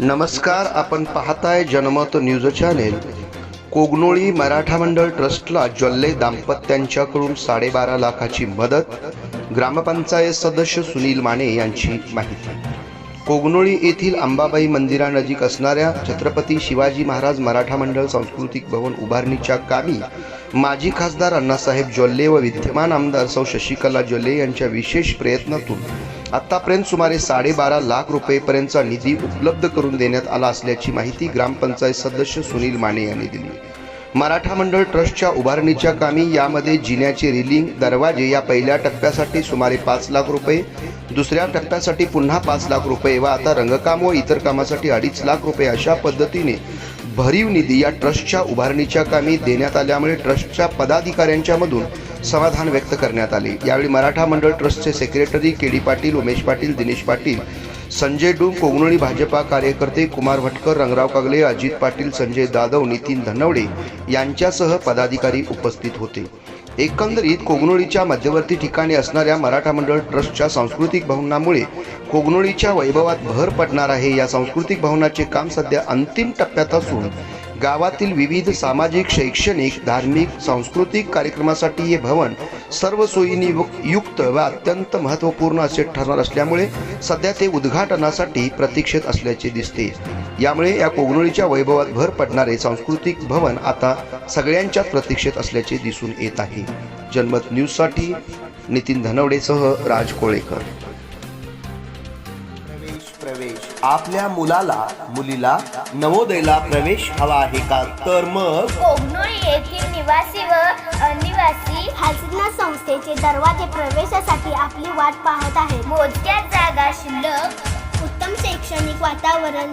नमस्कार आपण पाहताय जनमत न्यूज चॅनेल. कोगनोळी मराठा मंडळ ट्रस्टला जल्ले दाम्पत्यांच्याकडून साडेबारा लाखाची मदत ग्रामपंचायत सदस्य सुनील माने यांची माहिती. कोगनोळी येथील अंबाबाई मंदिरानजीक असणाऱ्या छत्रपती शिवाजी महाराज मराठा मंडळ सांस्कृतिक भवन उभारणीच्या कामी माजी खासदार अण्णासाहेब जोल्ले व विद्यमान आमदार सौ शशिकला जोल्ले यांच्या विशेष प्रयत्नातून आतापर्यंत सुमारे साडेबारा लाख रुपयेपर्यंतचा निधी उपलब्ध करून देण्यात आला असल्याची माहिती ग्रामपंचायत सदस्य सुनील माने यांनी दिली. मराठा मंडळ ट्रस्टच्या उभारणीच्या कामी यामध्ये जिन्याचे रिलिंग दरवाजे या पहिल्या टप्प्यासाठी सुमारे पाच लाख रुपये दुसऱ्या टप्प्यासाठी पुन्हा पाच लाख रुपये व आता रंगकाम व इतर कामासाठी अडीच लाख रुपये अशा पद्धतीने भरीव निधी या ट्रस्टच्या उभारणीच्या कामी देण्यात आल्यामुळे ट्रस्टच्या पदाधिकाऱ्यांच्या मधून समाधान व्यक्त करण्यात आले. यावेळी मराठा मंडळ ट्रस्टचे secretary K D Patil Umesh Patil Dinesh Patil Sanjay Doom Kognoli BJP कार्यकर्ते कुमार भटकर रंगराव कागले अजित पाटील संजय जाधव नितीन धनवडे यांच्यासह पदाधिकारी उपस्थित होते. एकंदरीत कोगनोळीच्या मध्यवर्ती ठिकाणी असणाऱ्या मराठा मंडळ ट्रस्टच्या सांस्कृतिक भवनामुळे कोगनोळीच्या वैभवात भर पडणार आहे. या सांस्कृतिक भवनाचे काम सध्या अंतिम टप्प्यात असून गावातील विविध सामाजिक शैक्षणिक धार्मिक सांस्कृतिक कार्यक्रमासाठी हे भवन सर्व सोयीनी युक्त व अत्यंत महत्त्वपूर्ण असे ठरणार असल्यामुळे सध्या ते उद्घाटनासाठी प्रतीक्षेत असल्याचे दिसते. यामुळे या कोगनोळीच्या वैभवात भर पडणारे सांस्कृतिक भवन आता सगळ्यांच्याच प्रतीक्षेत असल्याचे दिसून येत आहे. जनमत न्यूजसाठी नितीन धनवडेसह राज कोळेकर. प्रवेश प्रवेश. आपल्या मुलाला मुलीला नवोदयला प्रवेश हवा आहे का? तर मग? कोगनोळी येथील निवासी व अनिवासी हालसिद्ना संस्थेचे दरवाजे प्रवेशासाठी आपली वाट पाहत आहेत. मोजक्या जागा शिल्लक उत्तम शैक्षणिक वातावरण